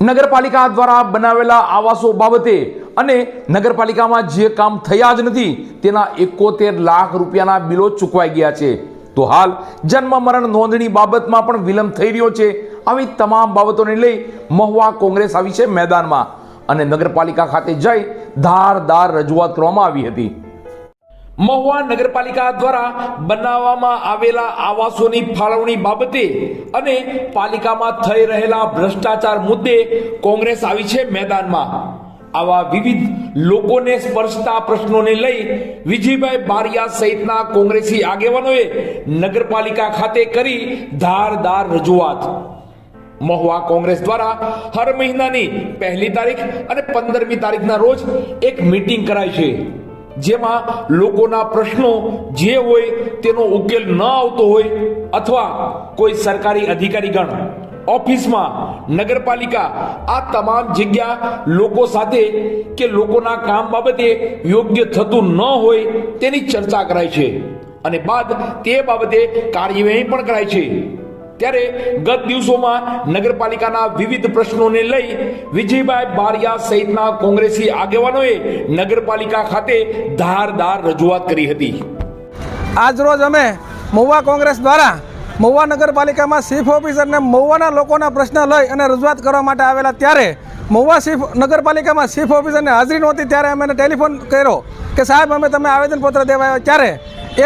નગરપાલિકા દ્વારા બનાવેલા આવાસો બાબતે અને નગરપાલિકામાં જે કામ થયા જ નથી, તેના એકોતેર લાખ રૂપિયાના બિલો ચૂકવાઈ ગયા છે. તો હાલ, જન્મ મરણ નોંધણી બાબતમાં પણ વિલંબ થઈ રહ્યો છે. આવી તમામ બાબતોને લઈ મહુવા કોંગ્રેસ આવી છે મેદાનમાં. અને નગરપાલિકા ખાતે જઈ ધારદાર રજૂઆત કરવામાં આવી હતી. મહુવા નગરપાલિકા દ્વારા બનાવવામાં આવેલા આવાસોની ફાળવણી બાબતે અને પાલિકામાં થઈ રહેલા ભ્રષ્ટાચાર મુદ્દે કોંગ્રેસ આવી છે મેદાનમાં. આવા વિવિધ લોકોને સ્પર્શતા પ્રશ્નોને લઈ વિજયભાઈ બારિયા સહિતના કોંગ્રેસી આગેવાનોએ નગરપાલિકા ખાતે કરી ધારદાર રજૂઆત. મહુવા કોંગ્રેસ દ્વારા હર મહિનાની પહેલી તારીખ અને પંદરમી તારીખના રોજ એક મીટિંગ કરાય છે. જેમાં લોકોના પ્રશ્નો જે હોય તેનો ઉકેલ ન આવતો હોય અથવા કોઈ સરકારી અધિકારીગણ ઓફિસમાં, નગરપાલિકા, આ તમામ જગ્યા લોકો સાથે કે લોકોના કામ બાબતે યોગ્ય થતું ન હોય તેની ચર્ચા કરાય છે. અને બાદ તે બાબતે કાર્યવાહી પણ કરાય છે. ત્યારે ગત દિવસોમાં નગરપાલિકાના વિવિધ પ્રશ્નોને લઈ વિજયભાઈ બારિયા સહિતના કોંગ્રેસી આગેવાનોએ નગરપાલિકા ખાતે ધારદાર રજૂઆત કરી હતી. આજરોજ અમે મહુવા કોંગ્રેસ દ્વારા મહુવા નગરપાલિકામાં ચીફ ઓફિસરને મહુવાના લોકોના પ્રશ્ન લઈ અને રજૂઆત કરવા માટે આવેલા ત્યારે મહુવા ચીફ નગરપાલિકામાં ચીફ ઓફિસરને હાજરી નહોતી ત્યારે અમે ટેલિફોન કર્યો કે સાહેબ, અમે તમે આવેદનપત્ર દેવા આવ્યા ત્યારે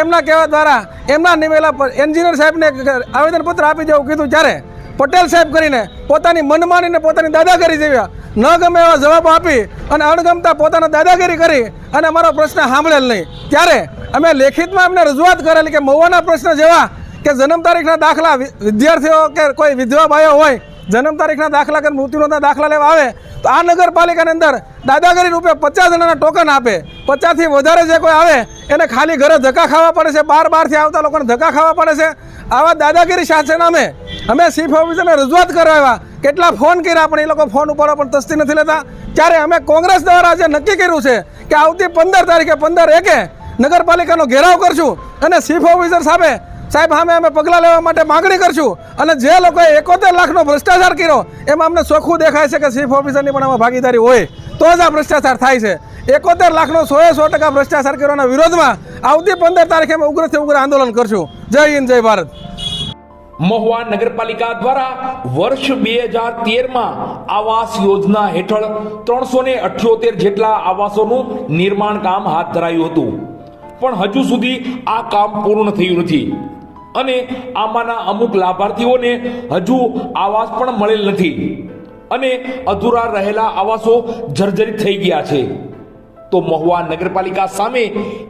એમના કહેવા દ્વારા એમના નિવેલા એન્જિનિયર સાહેબને આવેદનપત્ર આપી દેવું કીધું ત્યારે પટેલ સાહેબ કરીને પોતાની મનમાનીને પોતાની દાદાગીરી જેવી ન ગમે એવા જવાબ આપી અને અણગમતા પોતાના દાદાગીરી કરી અને અમારો પ્રશ્ન સાંભળેલ નહીં. ત્યારે અમે લેખિતમાં એમને રજૂઆત કરેલી કે મહુવાના પ્રશ્ન જેવા કે જન્મ તારીખના દાખલા વિદ્યાર્થીઓ કે કોઈ વિધવા ભાઈઓ હોય, જન્મ તારીખના દાખલા કે મૃત્યુના દાખલા લેવા આવે, તો આ નગરપાલિકાની અંદર દાદાગીરી રૂપે પચાસ જણાના ટોકન આપે. પચાસથી વધારે જે કોઈ આવે, એને ખાલી ઘરે ધક્કા ખાવા પડે છે. બાર બારથી આવતા લોકોને ધક્કા ખાવા પડે છે. આવા દાદાગીરી શાસન અમે અમે ચીફ ઓફિસરને રજૂઆત કરાવ્યા કેટલા ફોન કર્યા પણ એ લોકો ફોન ઉપર પણ તસ્તી નથી લેતા. ત્યારે અમે કોંગ્રેસ દ્વારા જે નક્કી કર્યું છે કે આવતી પંદર તારીખે પંદર એકે નગરપાલિકાનો ઘેરાવ કરશું અને ચીફ ઓફિસર સાહેબે સાહેબ અમે અમે પગલાં લેવા માટે માગણી કરશું. અને જે લોકોએ એકોતેર લાખનો ભ્રષ્ટાચાર કર્યો, એમાં અમને ચોખ્ખું દેખાય છે કે ચીફ ઓફિસરની પણ આમાં ભાગીદારી હોય. તો જ આ ભ્રષ્ટાચાર થાય છે. એકોતેર લાખનો સો સો ટકા ભ્રષ્ટાચાર કર્યોના વિરોધમાં આવતી પંદર તારીખે અમે ઉગ્રથી ઉગ્ર આંદોલન કરશું. જય હિન્દ, જય ભારત. મહુવા નગરપાલિકા દ્વારા વર્ષ બે હજાર તેરમાં આવાસ યોજના હેઠળ ત્રણસો ને અઠ્યોતેર જેટલા આવાસોનું નિર્માણ કામ હાથ ધરાયું હતું. પણ હજુ સુધી આ કામ પૂર્ણ થયું નથી. અને આમાંના અમુક લાભાર્થીઓને હજુ આવાસ પણ મળેલ નથી. અને અધૂરા રહેલા આવાસો જર્જરિત થઈ ગયા છે. તો મહુવા નગરપાલિકા સામે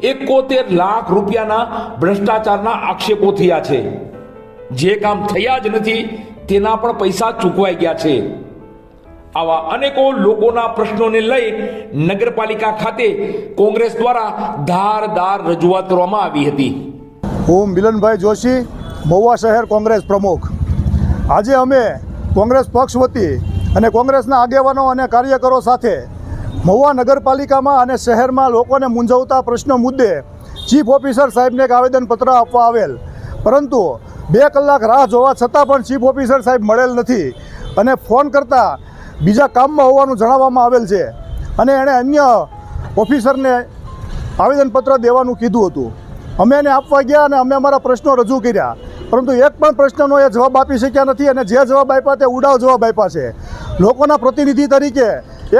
એકોતેર લાખ રૂપિયાના ભ્રષ્ટાચારના આક્ષેપો થયા છે. જે કામ થયા જ નથી, તેના પણ પૈસા ચૂકવાઈ ગયા છે. આવા અનેકો લોકોના પ્રશ્નોને લઈ નગરપાલિકા ખાતે કોંગ્રેસ દ્વારા ધારદાર રજૂઆત કરવામાં આવી હતી. હું મિલનભાઈ જોશી, મહુવા શહેર કોંગ્રેસ પ્રમુખ. આજે અમે કોંગ્રેસ પક્ષ વતી અને કોંગ્રેસના આગેવાનો અને કાર્યકરો સાથે મહુવા નગરપાલિકામાં અને શહેરમાં લોકોને મૂંઝવતા પ્રશ્નો મુદ્દે ચીફ ઓફિસર સાહેબને એક આવેદનપત્ર આપવા આવેલ. પરંતુ બે કલાક રાહ જોવા છતાં પણ ચીફ ઓફિસર સાહેબ મળેલ નથી અને ફોન કરતાં બીજા કામમાં હોવાનું જણાવવામાં આવેલ છે. અને એણે અન્ય ઓફિસરને આવેદનપત્ર દેવાનું કીધું હતું. અમે એને આપવા ગયા અને અમે અમારા પ્રશ્નો રજૂ કર્યા. પરંતુ એક પણ પ્રશ્નનો એ જવાબ આપી શક્યા નથી અને જે જવાબ આપ્યા તે ઉડાવ જવાબ આપ્યા છે. લોકોના પ્રતિનિધિ તરીકે,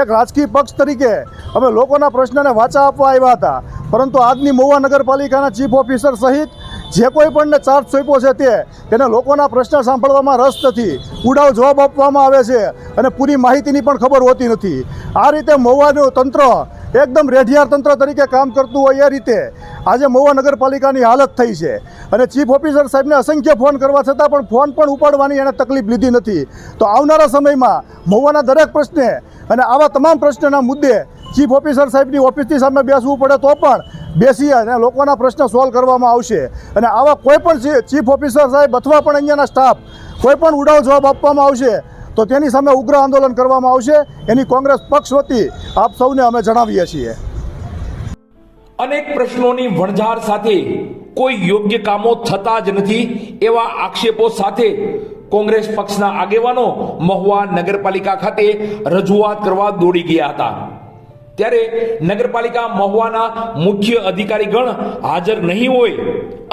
એક રાજકીય પક્ષ તરીકે અમે લોકોના પ્રશ્નને વાચા આપવા આવ્યા હતા. પરંતુ આજની મહુવા નગરપાલિકાના ચીફ ઓફિસર સહિત જે કોઈ પણને ચાર્જ સોંપ્યો છે તે, તેને લોકોના પ્રશ્ન સાંભળવામાં રસ નથી. ઉડાવ જવાબ આપવામાં આવે છે અને પૂરી માહિતીની પણ ખબર હોતી નથી. આ રીતે મહુવાનું તંત્ર એકદમ રેઢિયાર તંત્ર તરીકે કામ કરતું હોય એ રીતે આજે મહુવા નગરપાલિકાની હાલત થઈ છે. અને ચીફ ઓફિસર સાહેબને અસંખ્ય ફોન કરવા છતાં પણ ફોન પણ ઉપાડવાની એણે તકલીફ લીધી નથી. તો આવનારા સમયમાં મહુવાના દરેક પ્રશ્ને અને આવા તમામ પ્રશ્નના મુદ્દે ચીફ ઓફિસર સાહેબની ઓફિસની સામે બેસવું પડે તો પણ બેસી અને લોકોના પ્રશ્ન સોલ્વ કરવામાં આવશે. અને આવા કોઈ પણ ચીફ ઓફિસર સાહેબ અથવા પણ અહીંયાના સ્ટાફ કોઈ પણ ઉડાવ જવાબ આપવામાં આવશે તો તેની સામે ઉગ્ર આંદોલન કરવામાં આવશે. એની કોંગ્રેસ પક્ષ વતી આપ સૌને અમે જણાવીએ છીએ. અનેક પ્રશ્નોની વણઝાર સાથે કોઈ યોગ્ય કામો થતા જ નથી એવા આક્ષેપો સાથે કોંગ્રેસ પક્ષના આગેવાનો મહુવા નગરપાલિકા ખાતે રજૂઆત કરવા દોડી ગયા હતા. ત્યારે નગરપાલિકા મહુવાના મુખ્ય અધિકારીગણ હાજર નહીં હોય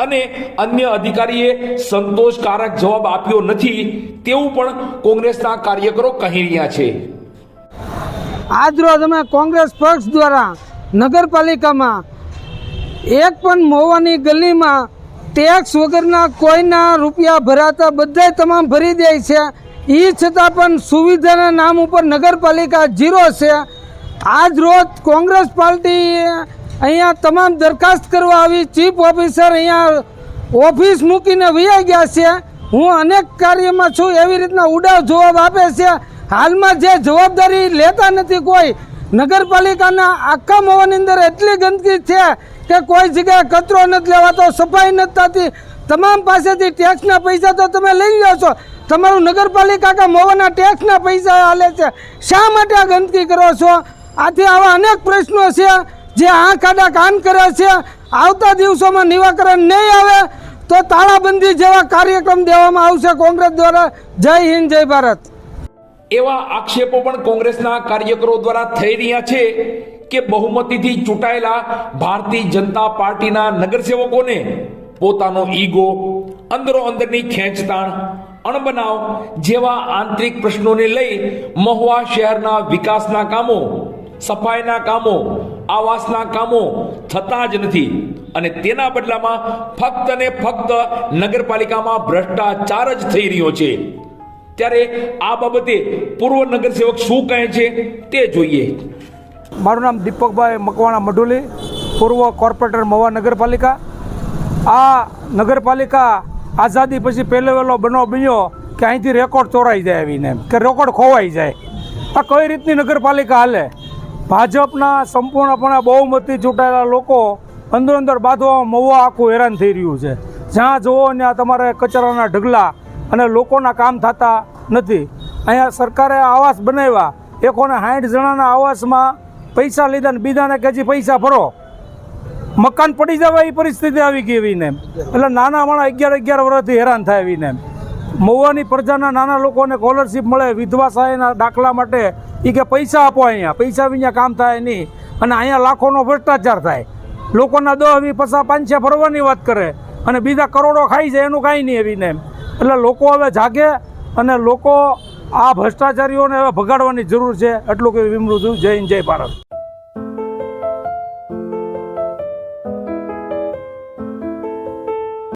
અને અન્ય અધિકારીએ સંતોષકારક જવાબ આપ્યો નથી તેવું પણ કોંગ્રેસના કાર્યકરો કહી રહ્યા છે. આજરોજ અમે કોંગ્રેસ પક્ષ દ્વારા નગરપાલિકામાં એક પણ મહુવાની ગલીમાં ટેક્સ વગરના કોઈના રૂપિયા ભરાતા બધાય તમામ ભરી દે છે. એ છતાં પણ સુવિધાના નામ ઉપર નગરપાલિકા જીરો છે. આજ રોજ કોંગ્રેસ પાર્ટી અહીંયા તમામ દરખાસ્ત કરવા આવી ચીફ ઓફિસર અહીંયા ઓફિસ મૂકીને વયા ગયા છે. હું અનેક કાર્યમાં છું, એવી રીતના ઉડાવ જવાબ આપે છે. હાલમાં જે જવાબદારી લેતા નથી કોઈ, નગરપાલિકાના આખા મોવાની અંદર એટલી ગંદકી છે કે કોઈ જગ્યાએ કચરો નથી લેવાતો, સફાઈ નથી થતી. તમામ પાસેથી ટેક્સના પૈસા તો તમે લઈ લો છો. તમારું નગરપાલિકા કે મોવાના ટેક્સના પૈસા હાલે છે. શા માટે આ ગંદકી કરો છો? આથી આવા અનેક પ્રશ્નો છે જે આંખ, આડા, કાન કરે છે. આવતા દિવસોમાં નિવાકરણ નહીં આવે તો તાળાબંધી જેવા કાર્યક્રમ દેવામાં આવશે કોંગ્રેસ દ્વારા. જય હિન્દ, જય ભારત. એવા આક્ષેપો પણ કોંગ્રેસના કાર્યકરો દ્વારા થઈ રહ્યા છે કે બહુમતીથી ચૂંટાયેલા ભારતીય જનતા પાર્ટીના નગરસેવકોને પોતાનો ઈગો, અંદરો અંદરની ખેંચતાણ, અણબનાવ જેવા આંતરિક પ્રશ્નોને લઈ મહુવા શહેરના વિકાસના કામો સફાઈના કામો, આવાસના કામો થતા જ નથી. અને તેના બદલામાં ફક્ત ને ફક્ત નગરપાલિકામાં ભ્રષ્ટાચાર જ થઈ રહ્યો છે. ત્યારે આ બાબતે પૂર્વ નગરસેવક શું કહે છે તે જોઈએ. મારું નામ દીપકભાઈ મકવાણા મઢુલી, પૂર્વ કોર્પોરેટર મવા નગરપાલિકા. આ નગરપાલિકા આઝાદી પછી પહેલો વહેલો બનાવ બન્યો કે અહીંથી રેકોર્ડ ચોરાઈ જાય આવીને કે રેકોર્ડ ખોવાઈ જાય. આ કઈ રીતની નગરપાલિકા હાલે? ભાજપના સંપૂર્ણપણે બહુમતી ચૂંટાયેલા લોકો અંદર અંદર બાંધવામાં મવા આખું હેરાન થઈ રહ્યું છે. જ્યાં જુઓ ત્યાં તમારે કચરાના ઢગલા અને લોકોના કામ થતા નથી. અહીંયા સરકારે આવાસ બનાવ્યા. એકોને સાઠ જણાના આવાસમાં પૈસા લીધા ને બીજાને કે પૈસા ભરો. મકાન પડી જવા એ પરિસ્થિતિ આવી ગઈ એવીને એટલે નાના માણસ અગિયાર અગિયાર વર્ષથી હેરાન થાય એવીને. મહુવાની પ્રજાના નાના લોકોને સ્કોલરશીપ મળે, વિધવા સહાયના દાખલા માટે એ કે પૈસા આપો અહીંયા. પૈસા વિના કામ થાય નહીં. અને અહીંયા લાખોનો ભ્રષ્ટાચાર થાય. લોકોના દહ વી પસા પાંચે ભરવાની વાત કરે. અને બીજા કરોડો ખાઈ જાય, એનું કાંઈ નહીં એવીને એટલે લોકો હવે જાગે અને લોકો આ ભ્રષ્ટાચારીઓને હવે ભગાડવાની જરૂર છે. એટલું કે વિમરું છું. જય જય ભારત.